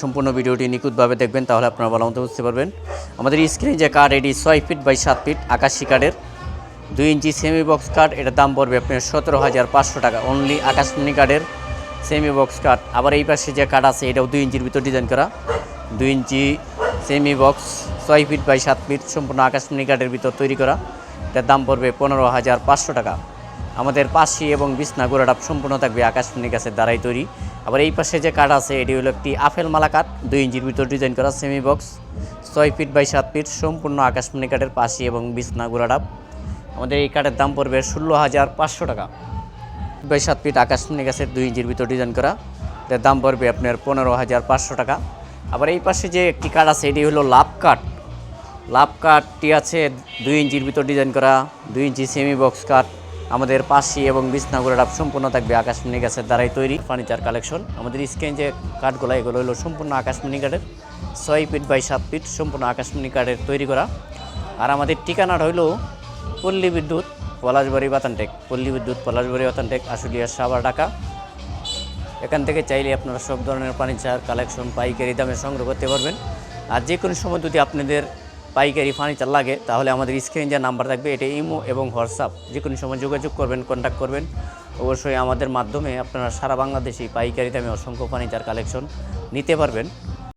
সম্পূর্ণ ভিডিওটি নিখুঁতভাবে দেখবেন, তাহলে আপনারা ভালো মতো বুঝতে পারবেন। আমাদের স্ক্রিনে যে কার্ড এটি ছয় ফিট বাই সাত ফিট আকাশি কার্ডের দুই ইঞ্চি সেমি বক্স কার্ড এটার দাম পড়বে আপনার সতেরো হাজার পাঁচশো টাকা। অনলি আকাশমণি কার্ডের সেমি বক্স কার্ড আবার এই পাশে যে কার্ড আছে, এটাও দুই ইঞ্চির ভিতর ডিজাইন করা। দুই ইঞ্চি সেমি বক্স ছয় ফিট বাই সাত ফিট সম্পূর্ণ আকাশমণি কার্ডের ভিতর তৈরি করা। এটার দাম পড়বে পনেরো হাজার পাঁচশো টাকা। আমাদের পাশি এবং বিছনা গোড়াটা সম্পূর্ণ থাকবে আকাশমণি গাছের দ্বারাই তৈরি। আবার এই পাশে যে কাঠ আছে, এটি হলো একটি আপেল মালা কাঠ। দুই ইঞ্চির ভিতর ডিজাইন করা সেমি বক্স ছয় ফিট বাই সাত ফিট সম্পূর্ণ আকাশমণি কাঠের পাশি এবং বিছনা গোড়াটা। আমাদের এই কাঠের দাম পড়বে ষোলো হাজার পাঁচশো টাকা। বাই সাত ফিট আকাশমণি গাছের দুই ইঞ্চির ভিতর ডিজাইন করা। এটার দাম পড়বে আপনার পনেরো হাজার পাঁচশো টাকা। আবার এই পাশে যে একটি কাঠ আছে, এটি হলো লাভ কাঠ। লাভ কাঠটি আছে দুই ইঞ্চির ভিতর ডিজাইন করা, দুই ইঞ্চি সেমি বক্স কাঠ। আমাদের পাশি এবং বিছনাগুলোটা সম্পূর্ণ থাকবে আকাশমণি গাছের দ্বারাই তৈরি ফার্নিচার কালেকশন। আমাদের স্ক্রিন যে কাঠগুলো, এগুলো হলো সম্পূর্ণ আকাশমণি কাঠের। ছয় ফিট বাই সাত ফিট সম্পূর্ণ আকাশমণি কাঠের তৈরি করা। আর আমাদের ঠিকানাটা হইল পল্লী বিদ্যুৎ, পলাশবাড়ি, বাতানটেক। পল্লী বিদ্যুৎ, পলাশবাড়ি, বাতানটেক, আশুলিয়া সাবার ঢাকা। এখান থেকে চাইলে আপনারা সব ধরনের ফার্নিচার, কালেকশন, পাইকারি দামে সংগ্রহ করতে পারবেন। আর যে কোনো সময় যদি আপনাদের পাইকারি ফার্নিচার লাগে, তাহলে আমাদের স্ক্রিন যে নাম্বার থাকবে, এটা ইমো এবং হোয়াটসঅ্যাপ। যে কোনো সময় যোগাযোগ করবেন কন্ট্যাক্ট করবেন। অবশ্যই আমাদের মাধ্যমে আপনারা সারা বাংলাদেশে পাইকারি দামে অসংখ্য ফার্নিচার কালেকশন নিতে পারবেন।